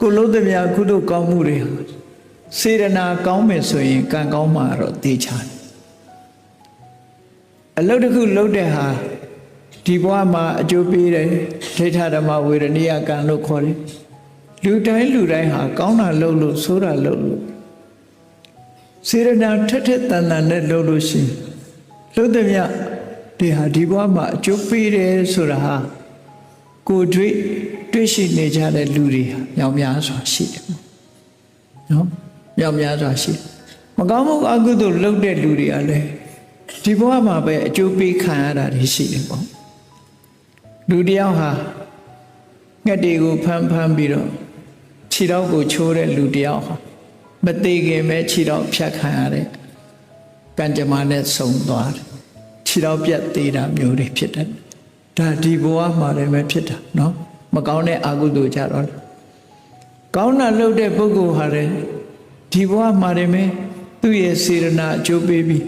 ကိုလုံးသမျှကုသိုလ်ကောင်းမှုတွေဟာစေရနာကောင်းမယ်ဆိုရင်ကံကောင်းမှာတော့တေချာတယ်အလုပ်တစ်ခုလုပ်တဲ့ဟာဒီဘဝမှာအကျိုးပေးတယ်ဒိဋ္ဌဓမ္မဝေရဏိယကံလို့ခေါ်တယ်လူတိုင်းလူတိုင်းဟာကောင်းတာလုပ်လို့ဆိုးတာလုပ်လို့စေရနာထက်ထက်တန်တန်နဲ့လုပ်လို့ရှိရင်လုပ်သမျှဒီဟာဒီဘဝမှာအကျိုးပေးတယ်ဆိုတာဟာကိုယ်တွေ့ တွေ့ရှိနေကြတဲ့လူတွေဟာမြောင်များစွာရှိတယ်နော်မြောင်များစွာရှိတယ်မကောင်းမှုအကုသိုလ်လုပ်တဲ့လူတွေကလည်းဒီဘဝမှာပဲအကျိုးပေးခံရတာတွေရှိတယ်ပေါ့လူတယောက်ဟာငှက်တွေကိုဖမ်းဖမ်းပြီးတော့ခြေတော့ကိုချိုးတဲ့လူတယောက်ဟာမသေးခင်ပဲခြေတော့ဖြတ်ခံရတဲ့ကံကြမ္မာနဲ့ဆုံသွားတယ်ခြေတော့ပြတ်သေးတာမျိုးတွေဖြစ်တယ်ဒါဒီဘဝမှာလည်းပဲဖြစ်တာเนาะ မကောင်းတဲ့အကုသိုလ်ကြတော့ကောင်းတာလုပ်တဲ့ပုဂ္ဂိုလ်ဟာလည်းဒီဘဝမှာလည်းပဲသူ့ရဲ့စေရနာအကျိုးပေးပြီး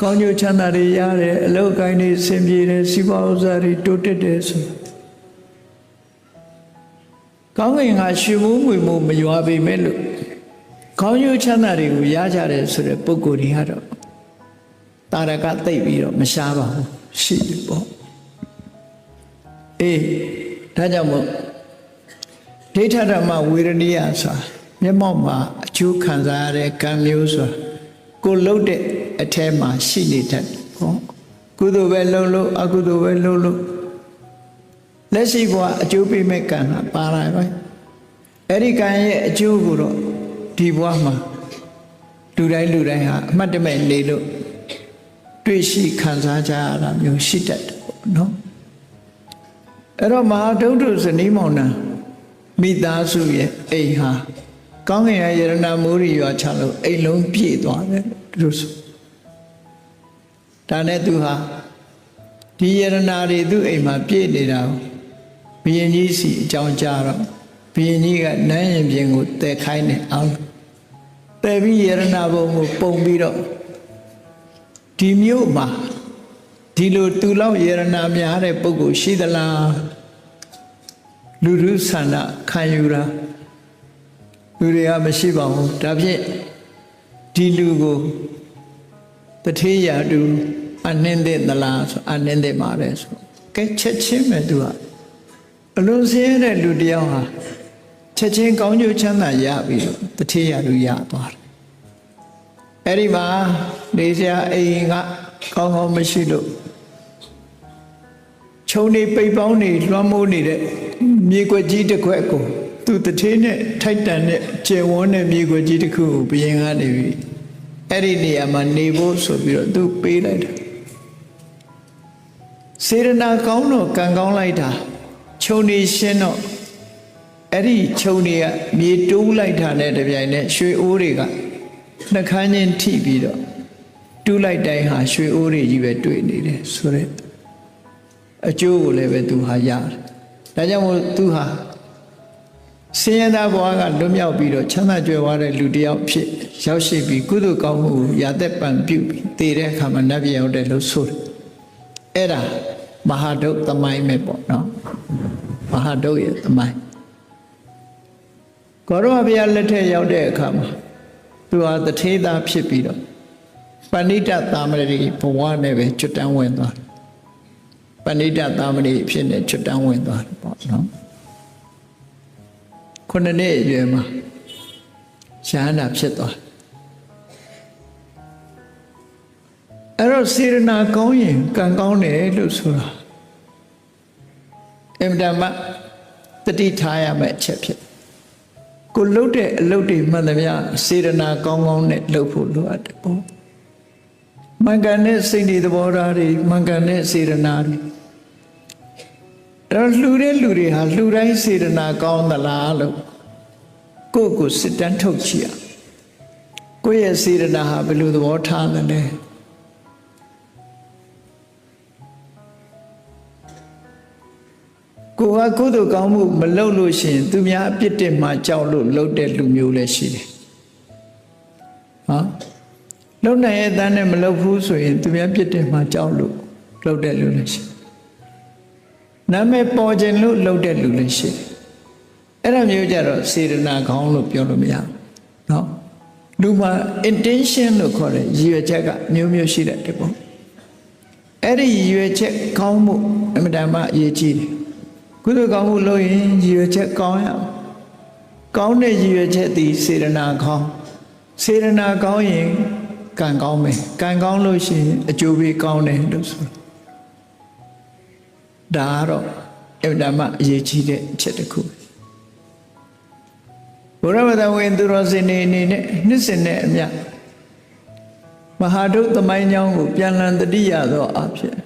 ကောင်းကျိုးချမ်းသာတွေရတယ်အလောက်ကိုင်းတွေဆင်ပြေတယ်စီးပွားဥစ္စာတွေတိုးတက်တယ်ဆိုကောင်းကင်ကရွှေမိုးငွေမိုးမရွာပေမဲ့လို့ကောင်းကျိုးချမ်းသာတွေကိုရကြတယ်ဆိုတဲ့ပုဂ္ဂိုလ်တွေကတော့တာရကသိပ်ပြီးတော့မရှားပါဘူးရှိပြီပေါ့အေး ဒါကြောင့်မို့ဒိဋ္ဌဓမ္မဝေရဏိယဆိုတာမျက်မှောက်မှာအကျိုးခံစားရတဲ့ကံမျိုးဆိုတာကိုလှုပ်တဲ့အထဲမှာရှိနေတတ်တယ်ပေါ့ကုသိုလ်ပဲလှုပ်လို့အကုသိုလ်ပဲလှုပ်လို့လက်ရှိဘဝအကျိုးပေးမဲ့ကံကပါလာပဲအဲ့ဒီကံရဲ့အကျိုးကိုတော့ဒီဘဝမှာလူတိုင်းလူတိုင်းဟာအမှတ်တမဲ့နေလို့တွေ့ရှိခံစားကြရတာမျိုးရှိတတ်တယ်ပေါ့နော် အဲ့တော့မဟာဒုဋ္ဌဇနီးမောင်နှံမိသားစုရဲ့အိမ်ဟာကောင်းကင်ရဲ့ယရဏမိုးရီရွာချလို့အိမ်လုံးပြည့်သွားတယ်လို့ဆိုဒါနဲ့သူဟာဒီယရဏတွေသူ့အိမ်မှာပြည့်နေတာကိုဘုရင်ကြီးစီအကြောင်းကြားတော့ဘုရင်ကြီးကနန်းရင်ပြင်ကိုတည်ခိုင်းတယ်အောင်တည်ပြီးယရဏဘုံကိုပုံပြီးတော့ဒီမြို့မှာ ဒီလိုသူလောက်ယရဏများတဲ့ပုဂ္ဂိုလ်ရှိသလားလူလူဆန္ဒခံယူတာလူတွေကမရှိပါဘူးဒါဖြင့်ဒီလူကိုတထေးရတူအနှင်းတဲ့သလားဆိုအနှင်းတဲ့မှာလဲဆိုကဲချက်ချင်းပဲသူကအလုံးစင်းရတဲ့လူတယောက်ဟာချက်ချင်းကောင်းကျိုးချမ်းသာရပြီးတော့တထေးရတူရသွားတယ်အဲ့ဒီမှာနေစရာအိမ်ကကောင်းကောင်းမရှိလို့ ခြုံနေပိတ်ပေါင်းနေလွှမ်းမိုးနေတဲ့မြေကွက်ကြီးတစ်ခွက်ကိုသူတထေးနဲ့ထိုက်တန်တဲ့ကျယ်ဝန်းတဲ့မြေကွက်ကြီးတစ်ခုကိုဘယင်ကနေပြီးအဲ့ဒီနေရာမှာနေဖို့ဆိုပြီးတော့သူပေးလိုက်တယ်စေရနာကောင်းတော့ကံကောင်းလိုက်တာခြုံနေရှင်းတော့အဲ့ဒီခြုံတွေကမြေတိုးလိုက်တာနဲ့တပြိုင်နက်ရွှေအိုးတွေကနှခမ်းချင်းထိပြီးတော့တူးလိုက်တိုင်းဟာရွှေအိုးတွေကြီးပဲတွေ့နေတယ်ဆိုရက် အကျိုးကိုလည်းပဲသူဟာရတယ်ဒါကြောင့်မို့သူဟာဆင်းရဲသားဘဝကလွတ်မြောက်ပြီးတော့ချမ်းသာကြွယ်ဝတဲ့လူတစ်ယောက်ဖြစ်ရောက်ရှိပြီးကုသိုလ်ကောင်းမှုရာသက်ပံပြုပြီးတည်တဲ့အခါမှာနတ်ပြည်ရောက်တယ်လို့ဆိုတယ်အဲ့ဒါမဟာဒုတ်သမိုင်းပဲပေါ့နော်မဟာဒုတ်ရဲ့သမိုင်းကောရမဘုရားလက်ထက်ရောက်တဲ့အခါမှာသူဟာတထေးသားဖြစ်ပြီးတော့ပဏိတသာမဏေဘဝနဲ့ပဲကျွတ်တန်းဝင်သွားတယ် ပဏိတသာမဏေဖြစ်နေကျွတ်တန်းဝင်သွားတယ်ပေါ့နော်ခုနှစ်နှစ်အရွယ်မှာရှားနာဖြစ်သွားအဲ့တော့စေရနာကောင်းရင်ကံကောင်းတယ်လို့ဆိုတာအင်တာမတတိထားရမယ့်အချက်ဖြစ်ကိုလှုပ်တဲ့အလုပ်တွေမှန်သမျှစေရနာကောင်းကောင်းနဲ့လှုပ်ဖို့လိုအပ်တယ်ပေါ့မင်္ဂန်တဲ့စိတ်တွေသဘောထားတွေမင်္ဂန်တဲ့စေရနာတွေအဲ့ တော့လှူတဲ့လူတွေဟာလှူတိုင်းစေတနာကောင်းသလားလို့ကိုယ့်ကိုစစ်တမ်းထုတ်ကြည့်ရကိုယ့်ရဲ့စေတနာဟာဘယ်လိုသဘောထားသလဲကိုကကုသိုလ်ကောင်းမှုမလုပ်လို့ရှိရင်သူများအပြစ်တင်မှကြောက်လို့လုပ်တဲ့လူမျိုးလည်းရှိတယ်ဟောလုံနိုင်ရဲ့တန်းနဲ့မလုပ်ဘူးဆိုရင်သူများပြစ်တင်မှကြောက်လို့လုပ်တဲ့လူလည်းရှိတယ် နာမည်ပေါ်ခြင်းလို့လှုပ်တဲ့လူလည်းရှိတယ် အဲ့ဒါမျိုးကြတော့စေတနာကောင်းလို့ပြောလို့မရဘူးเนาะလူမှာ intention လို့ခေါ်တဲ့ရည်ရွယ်ချက်ကမျိုးမျိုးရှိတဲ့တပေါ့အဲ့ဒီရည်ရွယ်ချက်ကောင်းမှုအမှန်တမ်းအရေးကြီးတယ်ကုသိုလ်ကောင်းမှုလုပ်ရင်ရည်ရွယ်ချက်ကောင်းရအောင်ကောင်းတဲ့ရည်ရွယ်ချက်သည်စေတနာကောင်းစေတနာကောင်းရင်ကံကောင်းမယ်ကံကောင်းလို့ရှိရင်အကျိုးပေးကောင်းတယ်လို့ဆိုတာ ဒါကတော့အမှန်တမ်းအရေးကြီးတဲ့အချက်တစ်ခုဘုရားမတဝင်သူတော်စင်နေအနေနဲ့နှစ်စင်နဲ့အမြမဟာဒုသမိုင်းကြောင်းကိုပြန်လည်တတိယသောအဖြစ်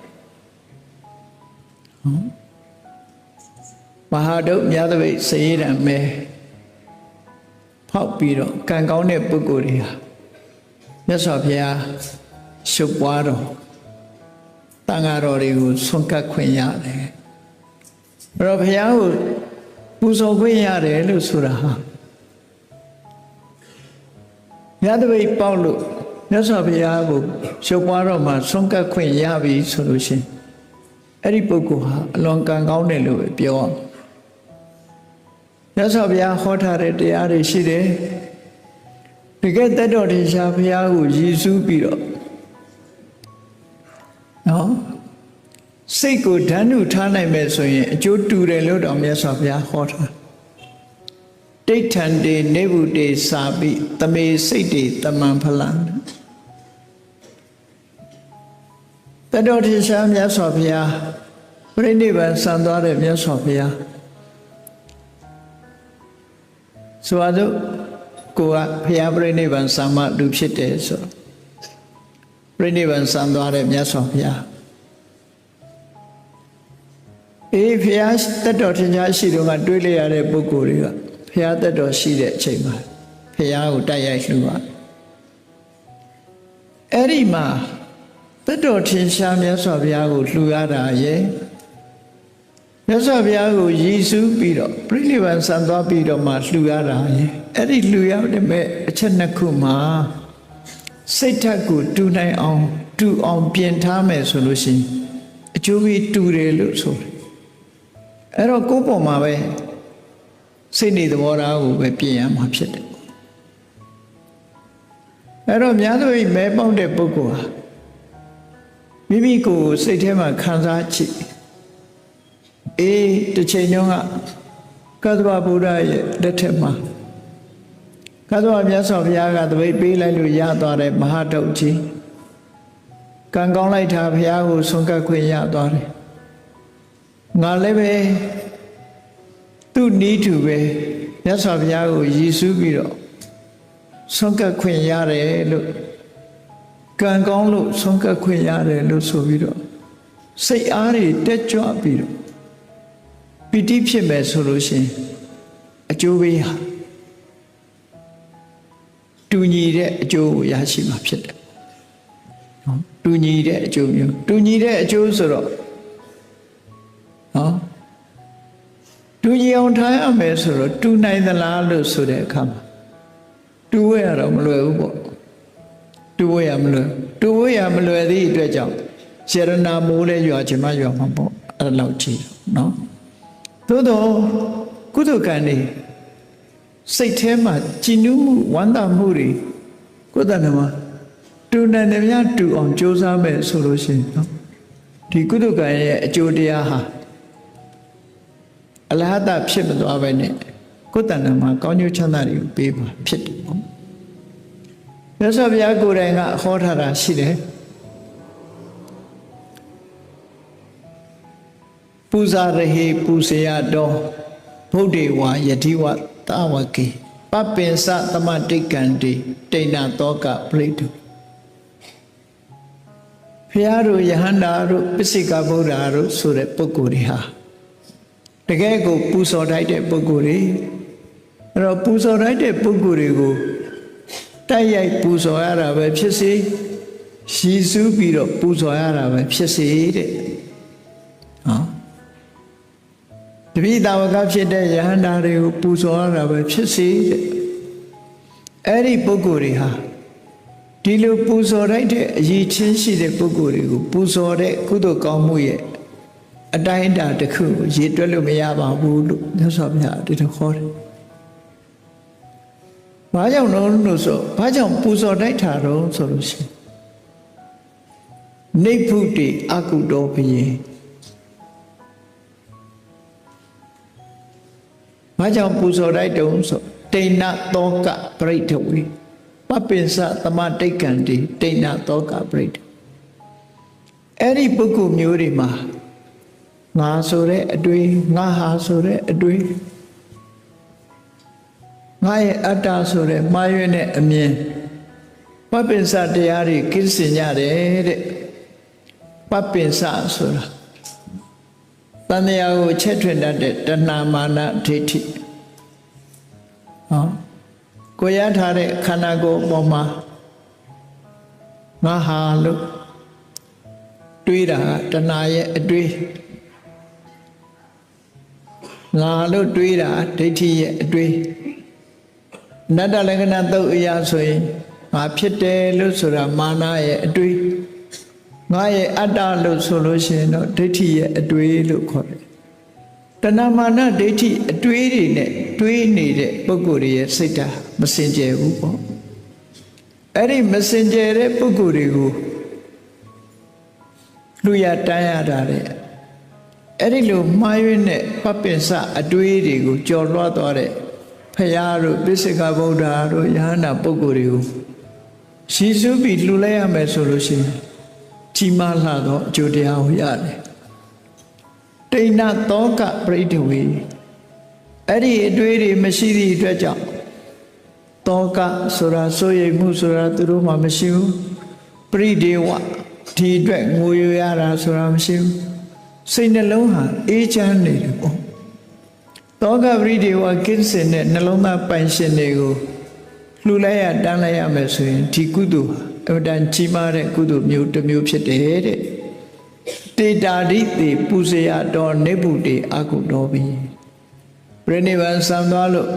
မဟာဒုမြတ်သပိတ်စရေတံမဲဖောက်ပြီးတော့ကံကောင်းတဲ့ပုဂ္ဂိုလ်တွေဟာမြတ်စွာဘုရားရှုပ်ပွားတော် တန်ဃာတော်တွေကိုဆွန့်ကပ်ခွင့်ရတယ်အဲ့တော့ဘုရားကိုပူဇော်ခွင့်ရတယ်လို့ဆိုတာဟာမြတ်တပိတ်ပေါက်လို့မြတ်စွာဘုရားကိုရှုပ်ပွားတော့မှဆွန့်ကပ်ခွင့်ရပြီဆိုလို့ရှိရင်အဲ့ဒီပုဂ္ဂိုလ်ဟာအလွန်ကံကောင်းတယ်လို့ပဲပြောအောင်မြတ်စွာဘုရားဟောထားတဲ့တရားတွေရှိတယ်တကယ်တတ်တော်တင်ရှားဘုရားကိုရည်စူးပြီးတော့ နော်စိတ်ကိုဓာတ်နုထားနိုင်မယ်ဆိုရင်အကျိုးတူတယ်လို့တော်မြတ်စွာဘုရားဟောထားဒိဋ္ဌံတေနေဗုတေစာပိတမေစိတ်တေတမံဖလံတတ်တော်တင်ရှားမြတ်စွာဘုရားပြိဋိဘံဆံသွားတဲ့မြတ်စွာဘုရားဆိုပါစို့ကိုကဘုရားပြိဋိဘံဆံမလူဖြစ်တယ်ဆိုတော့ ပြိဋိဘံဆံသွားတဲ့မြတ်စွာဘုရားအေးဘုရားတက်တော်ထင်ရှားရှိတော့ကတွေးလိုက်ရတဲ့ပုဂ္ဂိုလ်တွေကဘုရားတက်တော်ရှိတဲ့အချိန်မှာဘုရားကိုတိုက်ရိုက်လှူပါအဲ့ဒီမှာတက်တော်ထင်ရှားမြတ်စွာဘုရားကိုလှူရတာရဲ့မြတ်စွာဘုရားကိုရည်စူးပြီးတော့ပြိဋိဘံဆံသွားပြီးတော့မှလှူရတာရဲ့အဲ့ဒီလှူရတဲ့မဲ့အချက်နှစ်ခုမှာ စိတ်ဓာတ်ကိုတူနိုင်အောင်တူအောင်ပြင်ထားမယ်ဆိုလို့ရှိရင်အကျိုးကြီးတူတယ်လို့ဆိုတယ်အဲ့တော့ကိုယ့်ပေါ်မှာပဲစိတ်နေသဘောထားကိုပဲပြင်ရမှာဖြစ်တယ်အဲ့တော့များသောမဲပေါက်တဲ့ပုဂ္ဂိုလ်ဟာမိမိကိုယ်စိတ်ထဲမှာခံစားကြည့်အေးတစ်ချိန်တုန်းကကသဗ္ဗဗုဒ္ဓရဲ့လက်ထက်မှာ ကသဗ္ဗမြတ်စွာဘုရားကတပိတ်ပေးလိုက်လို့ရသွားတဲ့မဟာတုတ်ကြီးကံကောင်းလိုက်တာဘုရားကိုဆွန့်ကပ်ခွင့်ရသွားတယ်ငါလည်းပဲသူ့နီးတူပဲမြတ်စွာဘုရားကိုရည်စူးပြီးတော့ဆွန့်ကပ်ခွင့်ရတယ်လို့ကံကောင်းလို့ဆွန့်ကပ်ခွင့်ရတယ်လို့ဆိုပြီးတော့စိတ်အားတွေတက်ကြွပြီးတော့ပီတိဖြစ်မယ်ဆိုလို့ရှိရင်အကျိုးပေးဟာ တူညီတဲ့အကျိုးကိုရရှိမှာဖြစ်တယ်နော်တူညီတဲ့အကျိုးမျိုးတူညီတဲ့အကျိုးဆိုတော့နော်တူညီအောင်ထားရမယ်ဆိုတော့တူနိုင်သလားလို့ဆိုတဲ့အခါမှာတူဝဲရတော့မလွယ်ဘူးပေါ့တူဝဲရမလွယ်တူဝဲရမလွယ်သည့်အတွက်ကြောင့်စေရနာမိုးလဲရွာချင်မှရွာမှာပေါ့အဲ့လောက်ကြည့်တော့နော်သို့တော့ကုသကံနေ စိတ်ထဲမှာကြည်နူးမှုဝမ်းသာမှုတွေကိုယ်တဏ္ဍမှာတူနိုင်တယ်များတူအောင်ကြိုးစားမယ်ဆိုလို့ရှိရင်နော်ဒီကုသကံရဲ့အကျိုးတရားဟာအလဟတဖြစ်မသွားပဲနဲ့ကိုယ်တဏ္ဍမှာကောင်းကျိုးချမ်းသာတွေကိုပေးပါဖြစ်တယ်ပေါ့မြတ်စွာဘုရားကိုယ်တိုင်ကဟောထားတာရှိတယ်ပူဇာရဟေပူဇေယတော်ဗုဒ္ဓေဝါယတိဝ တဝကေပပင်စသမတိကံတိတိဏတောကပရိတုဖျားတို့ယဟန္တာတို့ပစ္စိကဗုဒ္ဓတို့ဆိုတဲ့ပုဂ္ဂိုလ်တွေဟာတကယ်ကိုပူဇော်တိုက်တဲ့ပုဂ္ဂိုလ်တွေအဲ့တော့ပူဇော်တိုက်တဲ့ပုဂ္ဂိုလ်တွေကိုတိုက်ရိုက်ပူဇော်ရတာပဲဖြစ်စေရှည်စူးပြီးတော့ပူဇော်ရတာပဲဖြစ်စေတဲ့ တပိတာဝကဖြစ်တဲ့ယဟန္တာတွေကိုပူဇော်ရတာပဲဖြစ်စေတဲ့အဲ့ဒီပုဂ္ဂိုလ်တွေဟာဒီလိုပူဇော်လိုက်တဲ့အရေးချင်းရှိတဲ့ပုဂ္ဂိုလ်တွေကိုပူဇော်တဲ့ကုသိုလ်ကောင်းမှုရဲ့အတိုင်းအတာတစ်ခုကိုရေတွက်လို့မရပါဘူးလို့မြတ်စွာဘုရားဒီလိုခေါ်တယ်။ဘာကြောင့်လဲလို့ဆိုဘာကြောင့်ပူဇော်တိုက်တာတော့ဆိုလို့ရှိရင်နေဖုတိအကုတော်ဘုရင် ဘာကြောင့်ပူဇော်တိုက်တုံးဆိုတိဏသောကပရိဒဝေပပ္ပိစသမတိတ်ကံတိတိဏသောကပရိဒအဲ့ဒီပုဂ္ဂိုလ်မျိုးတွေမှာငါဆိုတဲ့အတွေ့ငါဟာဆိုတဲ့အတွေ့ငါရဲ့အတ္တဆိုတဲ့မှားရွံ့တဲ့အမြင်ပပ္ပိစတရားတွေကိစ္စင်ကြတယ်တဲ့ပပ္ပိစဆိုတာ တန်တရားကိုချက်ထွင်တတ်တဲ့တဏမာနဒိဋ္ဌိဟောကိုရထားတဲ့ခန္ဓာကိုယ်အပေါ်မှာငါဟာလို့တွေးတာတဏရဲ့အတွေးငါလို့တွေးတာဒိဋ္ဌိရဲ့အတွေးနတ္တလက္ခဏာသုတ်အရာဆိုရင်ငါဖြစ်တယ်လို့ဆိုတာမာနရဲ့အတွေး ငါရဲ့အတ္တလို့ဆိုလို့ရှိရင်တော့ဒိဋ္ဌိရဲ့အတွေးလို့ခေါ်တယ်တဏမာနဒိဋ္ဌိအတွေးတွေနဲ့တွေးနေတဲ့ပုဂ္ဂိုလ်တွေရဲ့စိတ်ဓာတ်မစင်ကြယ်ဘူးပေါ့အဲ့ဒီမစင်ကြယ်တဲ့ပုဂ္ဂိုလ်တွေကိုလူရတန်းရတာတဲ့အဲ့ဒီလိုမှားယွင်းတဲ့ပပ္ပင်စအတွေးတွေကိုကြော်လွှားသွားတဲ့ဖရာတို့ပိစိကဗုဒ္ဓတို့ယဟန္တာပုဂ္ဂိုလ်တွေကိုရှည်စုပြီးလှူလိုက်ရမယ်ဆိုလို့ရှိရင် ကြီးမားလာတော့အကျိုးတရားကိုရတယ်တိဏသောကပရိဒဝေအဲ့ဒီအတွေးတွေမရှိသည့်အတွက်ကြောင့်သောကဆိုတာစိုးရိမ်မှုဆိုတာသူတို့မှမရှိဘူးပရိဒေဝဒီအတွက်ငိုရရတာဆိုတာမရှိဘူးစိတ်နှလုံးဟာအေးချမ်းနေတယ်ပေါ့သောကပရိဒေဝကိစ္စနဲ့နှလုံးသားပိုင်ရှင်တွေကိုလှူလိုက်ရတန်းလိုက်ရမယ်ဆိုရင်ဒီကုသိုလ်ဟာ အမတန်ကြီးမားတဲ့ကုသိုလ်မျိုးတစ်မျိုးဖြစ်တယ်တဲ့တေတာဓိတိပူဇေယတော်နေဗုတေအကုတော်ပြီပြိနိဗ္ဗာန်ဆံသွားလို့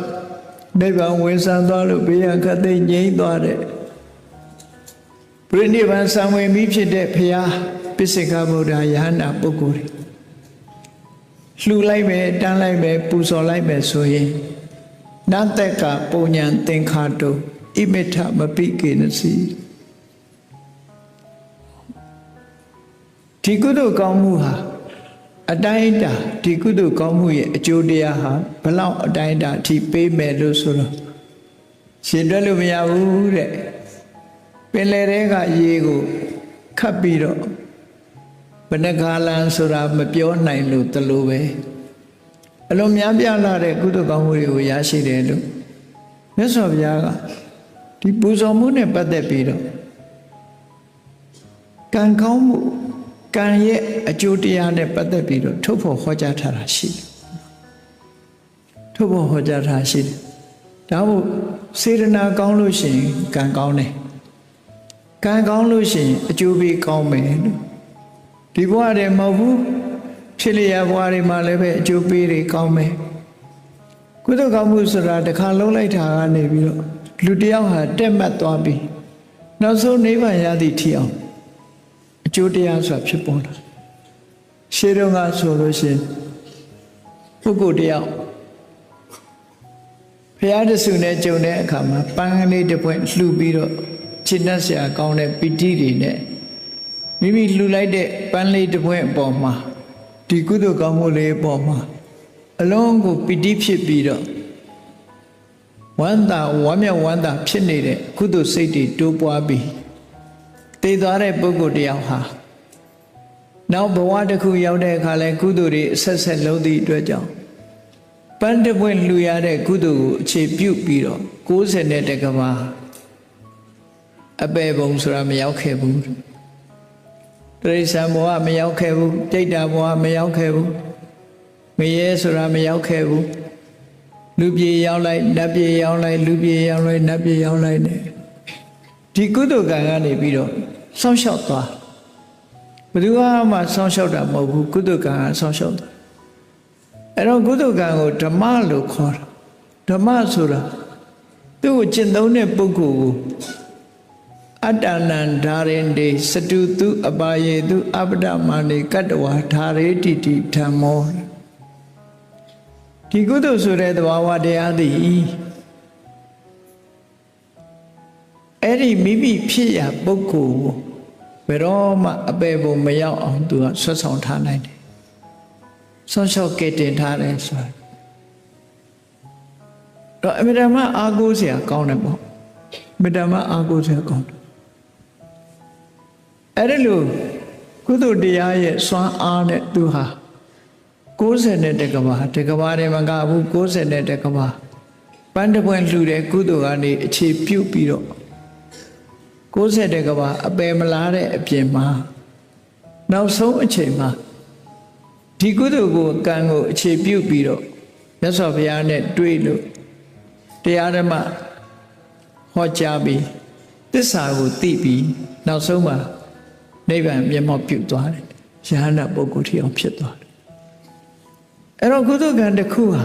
နိဗ္ဗာန်ဝင်ဆံသွားလို့ဘေးရခတ်သိငြိမ့်သွားတဲ့ပြိနိဗ္ဗာန်ဆံဝင်ပြီးဖြစ်တဲ့ဘုရားပိစိကဗုဒ္ဓယဟန္တာပုဂ္ဂိုလ်တွေလှူလိုက်မယ်တန်းလိုက်မယ်ပူဇော်လိုက်မယ်ဆိုရင်နတ္တကပုံညာသင်္ခါတုဣမိထမပိကေနစီ ဒီကုသိုလ်ကောင်းမှုဟာအတိုင်းအတာဒီကုသိုလ်ကောင်းမှုရဲ့အကျိုးတရားဟာဘလောက်အတိုင်းအတာအထိပေးမယ်လို့ဆိုတော့ရှင်တွက်လို့မရဘူးတဲ့ပင်လယ်ထဲကရေကိုခတ်ပြီးတော့ဘဏ္ဍကာလန်ဆိုတာမပြောနိုင်လို့တလို့ပဲအလုံးများပြားလာတဲ့ကုသိုလ်ကောင်းမှုတွေကိုရရှိတယ်လို့မြတ်စွာဘုရားကဒီပူဇော်မှုနဲ့ပတ်သက်ပြီးတော့ကံကောင်းမှု ကံရဲ့အကျိုးတရားနဲ့ပတ်သက်ပြီးတော့ထုတ်ဖို့ဟောကြားထားတာရှိတယ်ထုတ်ဖို့ဟောကြားထားရှိတယ်ဒါမို့စေတနာကောင်းလို့ရှိရင်ကံကောင်းတယ်ကံကောင်းလို့ရှိရင်အကျိုးပေးကောင်းမယ်လို့ဒီဘဝတည်းမဟုတ်ဘူးဖြစ်လျက်ဘဝတွေမှာလည်းပဲအကျိုးပေးတွေကောင်းမယ်ကုသိုလ်ကောင်းမှုဆိုတာတစ်ခါလုံးလိုက်တာကနေပြီးတော့လူတယောက်ဟာတက်မှတ်သွားပြီးနောက်ဆုံးနိဗ္ဗာန်ရသည့်ထီအောင် အကျိုးတရားဆိုတာဖြစ်ပေါ်လာရှေးတုန်းကဆိုလို့ရှိရင်ပုဂ္ဂိုလ်တယောက်ဘုရားတဆူနဲ့ကြုံတဲ့အခါမှာပန်းကလေးတစ်ပွင့်လှူပြီးတော့ခြေနှက်ဆရာကောင်းတဲ့ပီတိတွေနဲ့မိမိလှူလိုက်တဲ့ပန်းလေးတစ်ပွင့်အပေါ်မှာဒီကုသိုလ်ကောင်းမှုလေးအပေါ်မှာအလုံးကိုပီတိဖြစ်ပြီးတော့ဝမ်းသာဝမ်းမြောက်ဝမ်းသာဖြစ်နေတဲ့ကုသိုလ်စိတ်တွေတိုးပွားပြီး တည်သွားတဲ့ပုဂ္ဂိုလ်တယောက်ဟာနောက်ဘဝတစ်ခုရောက်တဲ့အခါလဲကုသိုလ်တွေအဆက်ဆက်လုံးသည့်အတွက်ကြောင့်ပန်းတပွင့်လှူရတဲ့ကုသိုလ်ကိုအခြေပြုပြီးတော့60နဲ့တကဘာအပေဘုံဆိုတာမရောက်ခဲ့ဘူးတရိษံဘဝမရောက်ခဲ့ဘူးကြိတ်တာဘဝမရောက်ခဲ့ဘူးငရဲဆိုတာမရောက်ခဲ့ဘူးလူပြေရောက်လိုက်နတ်ပြေရောက်လိုက်လူပြေရောက်လိုက်နတ်ပြေရောက်လိုက်နဲ့ ဒီကုသိုလ်ကံကနေပြီးတော့စောင့်ရှောက်သွားဘယ်သူမှစောင့်ရှောက်တာမဟုတ်ဘူးကုသိုလ်ကံကစောင့်ရှောက်တာအဲ့တော့ကုသိုလ်ကံကိုဓမ္မလို့ခေါ်တာဓမ္မဆိုတာသူ့ကိုကျင့်သုံးတဲ့ပုဂ္ဂိုလ်ကိုအတ္တနံဓာရင်တေစတုတုအပါယေတုအပ္ပဒမဏိကတ္တဝါဓာရေတိတိဓမ္မောဒီကုသိုလ်ဆိုတဲ့သဘာဝတရားသည် အဲ့ဒီမိမိဖြစ်ရပုဂ္ဂိုလ်ကိုဘယ်တော့မှအပေပုံမရောက်အောင်သူကဆွတ်ဆောင်ထားနိုင်တယ်ဆွတ်လျှော့ကဲတင်ထားတယ်ဆိုတာတော့အမြဲတမ်းအာကိုးစရာကောင်းတယ်ပေါ့အမြဲတမ်းအာကိုးစရာကောင်းတယ်အဲ့ဒါလို့ကုသိုလ်တရားရဲ့စွမ်းအားနဲ့သူဟာ60နဲ့တကဘာတကဘာတယ်မကဘူး60နဲ့တကဘာပန်းတပွင့်လှူတဲ့ကုသိုလ်ကနေအခြေပြုတ်ပြီးတော့ 60တကဘာအပယ်မလားတဲ့အပြင်မှာနောက်ဆုံးအချိန်မှာဒီကုသိုလ်ကိုကံကိုအခြေပြုတ်ပြီးတော့မြတ်စွာဘုရားနဲ့တွေ့လို့တရားဓမ္မဟောကြားပြီးသစ္စာကိုသိပြီးနောက်ဆုံးမှာနိဗ္ဗာန်မျက်မှောက်ပြုသွားတယ်ယဟန္တာပုဂ္ဂိုလ်ထီအောင်ဖြစ်သွားတယ်အဲ့တော့ကုသကံတစ်ခုဟာ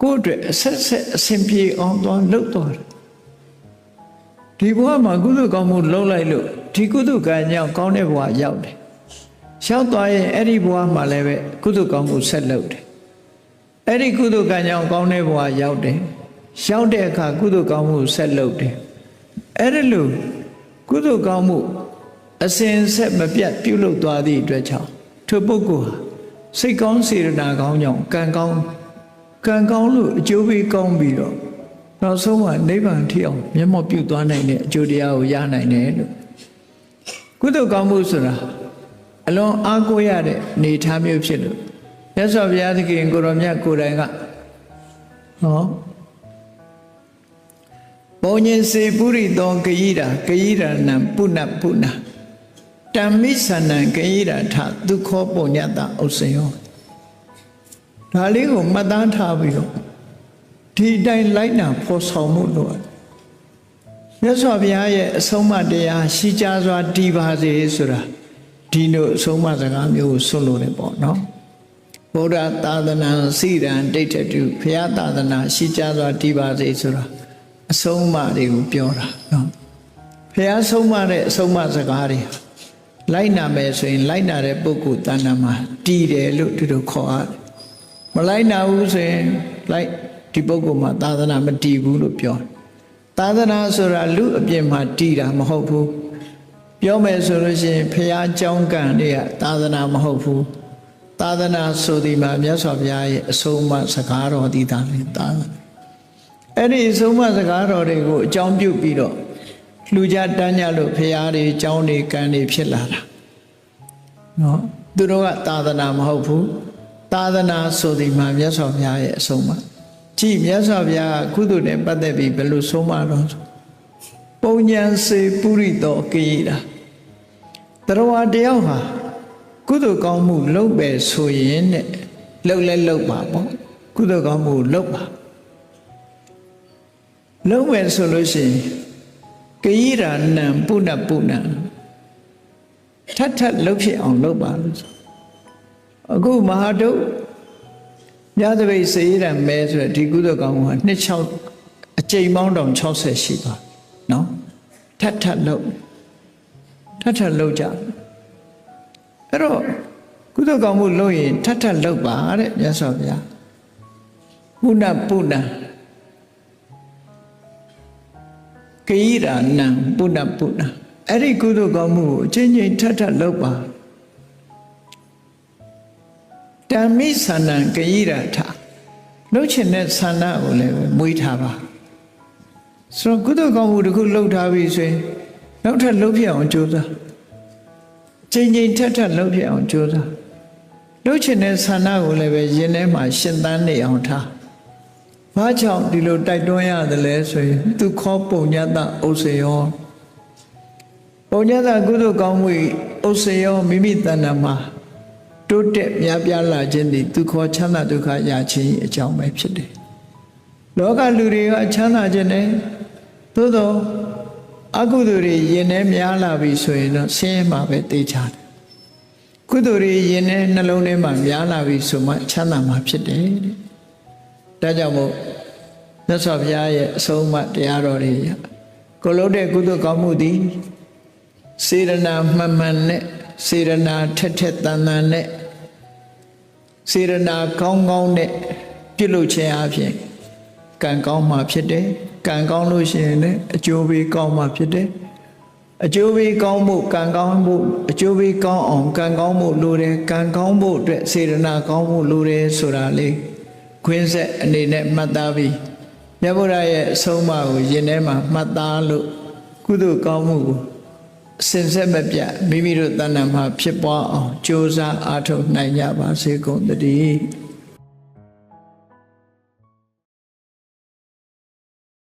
ကိုယ့်အတွက်အဆက်ဆက်အစဉ်ပြေအောင်သွားလှုပ်သွားတယ် ဒီဘဝမှာကုသကောင်းမှုလှုပ်လိုက်လို့ဒီကုသကံကြောင့်ကောင်းတဲ့ဘဝရောက်တယ်ရောက်သွားရင်အဲ့ဒီဘဝမှာလည်းပဲကုသကောင်းမှုဆက်လှုပ်တယ်အဲ့ဒီကုသကံကြောင့်ကောင်းတဲ့ဘဝရောက်တယ်ရောက်တဲ့အခါကုသကောင်းမှုဆက်လှုပ်တယ်အဲ့ဒါလို့ကုသကောင်းမှုအစဉ်ဆက်မပြတ်ပြုလုပ်သွားသည့်အတွက်ကြောင့်ထိုပုဂ္ဂိုလ်ဟာစိတ်ကောင်းစေရနာကောင်းကြောင့်ကံကောင်းကံကောင်းလို့အကျိုးပေးကောင်းပြီးတော့ နောက်ဆုံးမှာနိဗ္ဗာန်ထိအောင်မျက်မှောက်ပြုသွားနိုင်တဲ့အကျိုးတရားကိုရနိုင်တယ်လို့ကုသိုလ်ကောင်းမှုဆိုတာအလွန်အားကိုးရတဲ့နေထားမျိုးဖြစ်လို့မြတ်စွာဘုရားသခင်ကိုရောမြတ်ကိုယ်တိုင်ကဟောဘောညင်စေပုရိသောဂယိရာဂယိရဏံပုဏ္ဏပုဏ္ဏတမ္မိသဏံဂယိရာထဒုခောပုညတဥစ္စယောဒါလေးကိုမှတ်သားထားပြီးတော့ ဒီတိုင်းလိုက်နာဖော်ဆောင်မှုလို့မြတ်စွာဘုရားရဲ့အဆုံးအမတရားရှိကြစွာတည်ပါစေဆိုတာဒီလိုအဆုံးအမစကားမျိုးကိုဆွလို့တယ်ပေါ့နော်ဗုဒ္ဓသာသနာစိရန်ဒိဋ္ဌတုဘုရားသာသနာရှိကြစွာတည်ပါစေဆိုတာအဆုံးအမတွေကိုပြောတာနော်ဘုရားဆုံးမတဲ့အဆုံးအမစကားတွေလိုက်နာမယ်ဆိုရင် လိုက်နာတဲ့ပုဂ္ဂိုလ်တဏ္ဍာမှာတည်တယ်လို့သူတို့ခေါ်ရတယ်မလိုက်နာဘူးဆိုရင်လိုက် ဒီပုဂ္ဂိုလ်မှာသာသနာမတည်ဘူးလို့ပြောတယ်သာသနာဆိုတာလူအပြင်မှာတည်တာမဟုတ်ဘူးပြောမယ်ဆိုလို့ရှိရင်ဖះเจ้าကံတွေကသာသနာမဟုတ်ဘူးသာသနာဆိုဒီမှာမြတ်စွာဘုရားရဲ့အဆုံးအမစကားတော်ဒီသာလေသာသနာအဲ့ဒီအဆုံးအမစကားတော်တွေကိုအကြောင်းပြုပြီးတော့လှူကြတန်းကြလို့ဖះတွေအကြောင်းတွေကံတွေဖြစ်လာတာနော်သူတို့ကသာသနာမဟုတ်ဘူးသာသနာဆိုဒီမှာမြတ်စွာဘုရားရဲ့အဆုံးအမ ကြည့်မြတ်စွာဘုရားကုသိုလ်နဲ့ပတ်သက်ပြီးဘယ်လိုဆုံးမတော့ဆိုပုံညာစေပုရိသောကေယတာတရဝတယောက်ဟာကုသိုလ်ကောင်းမှုလုပ်ပဲဆိုရင်တဲ့လှုပ်လဲလှုပ်ပါပေါ့ကုသိုလ်ကောင်းမှုလုပ်ပါလုပ်မယ်ဆိုလို့ရှိရင်ကေယရာနံပုဏ္ဏပုဏ္ဏထပ်ထပ်လှုပ်ဖြစ်အောင်လုပ်ပါလို့ဆိုအခုမဟာတု ညသပိတ်စေရမဲဆိုတဲ့ဒီကုသိုလ်ကောင်းမှုကနှစ်6အကြိမ်ပေါင်းတောင်60ရှိပါနော်ထပ်ထပ်လုပ်ထပ်ထပ်လုပ်ကြအဲ့တော့ကုသိုလ်ကောင်းမှုလုပ်ရင်ထပ်ထပ်လုပ်ပါတဲ့မြတ်စွာဘုရားပုဏ္ဏပုဏ္ဏကိရာနံပုဏ္ဏပုဏ္ဏအဲ့ဒီကုသိုလ်ကောင်းမှုကိုအချင်းချင်းထပ်ထပ်လုပ်ပါ တမ္မိသန္နံဂယိရထလှုပ်ချင်တဲ့ဆန္ဒကိုလည်းမွေးထားပါဆိုတော့ကုသိုလ်ကောင်းမှုတစ်ခုလှုပ်ထားပြီဆိုရင်နောက်ထပ်လှုပ်ဖြစ်အောင်ကြိုးစားချိန်ချိန်ထပ်ထပ်လှုပ်ဖြစ်အောင်ကြိုးစားလှုပ်ချင်တဲ့ဆန္ဒကိုလည်းပဲရင်ထဲမှာရှင်သန်နေအောင်ထားဘာကြောင့်ဒီလိုတိုက်တွန်းရတယ်လဲဆိုရင်သူခေါ်ပုံညတဥစ္စေယောပုံညတကုသိုလ်ကောင်းမှုဥစ္စေယောမိမိတဏ္ဍာမှာ တိုးတက်များပြားလာခြင်းသည်သူခေါ်ချမ်းသာဒုက္ခရခြင်းအကြောင်းပဲဖြစ်တယ်။လောကလူတွေကချမ်းသာခြင်းနဲ့သို့သောအကုသိုလ်တွေယင်ထဲများလာပြီဆိုရင်တော့ဆင်းရဲမှာပဲတေးချတယ်။ကုသိုလ်တွေယင်ထဲနှလုံးထဲမှာများလာပြီဆိုမှချမ်းသာမှာဖြစ်တယ်တဲ့။ဒါကြောင့်မို့မြတ်စွာဘုရားရဲ့အဆုံးအမတရားတော်တွေကုကိုယ်လုပ်တဲ့ကုသိုလ်ကောင်းမှုသည်စေရနာမှန်မှန်နဲ့ စေရနာထက်ထက်တန်တန်နဲ့စေရနာကောင်းကောင်းနဲ့ပြုလုပ်ခြင်းအပြင်ကံကောင်းမှဖြစ်တယ်ကံကောင်းလို့ရှိရင်လည်းအကျိုးပေးကောင်းမှဖြစ်တယ်အကျိုးပေးကောင်းမှုကံကောင်းမှုအကျိုးပေးကောင်းအောင်ကံကောင်းမှုလိုတယ်ကံကောင်းမှုအတွက်စေရနာကောင်းမှုလိုတယ်ဆိုတာလေးခွင်းဆက်အနေနဲ့မှတ်သားပြီးမြတ်ဗုဒ္ဓရဲ့အဆုံးအမကိုယင်ထဲမှာမှတ်သားလို့ကုသိုလ်ကောင်းမှုကို စင်ဆက်မပြတ်မိမိတို့တဏ္ဍာမှာဖြစ်ပွားအောင်ကြိုးစားအားထုတ်နိုင်ကြပါစေကုန်သတည်း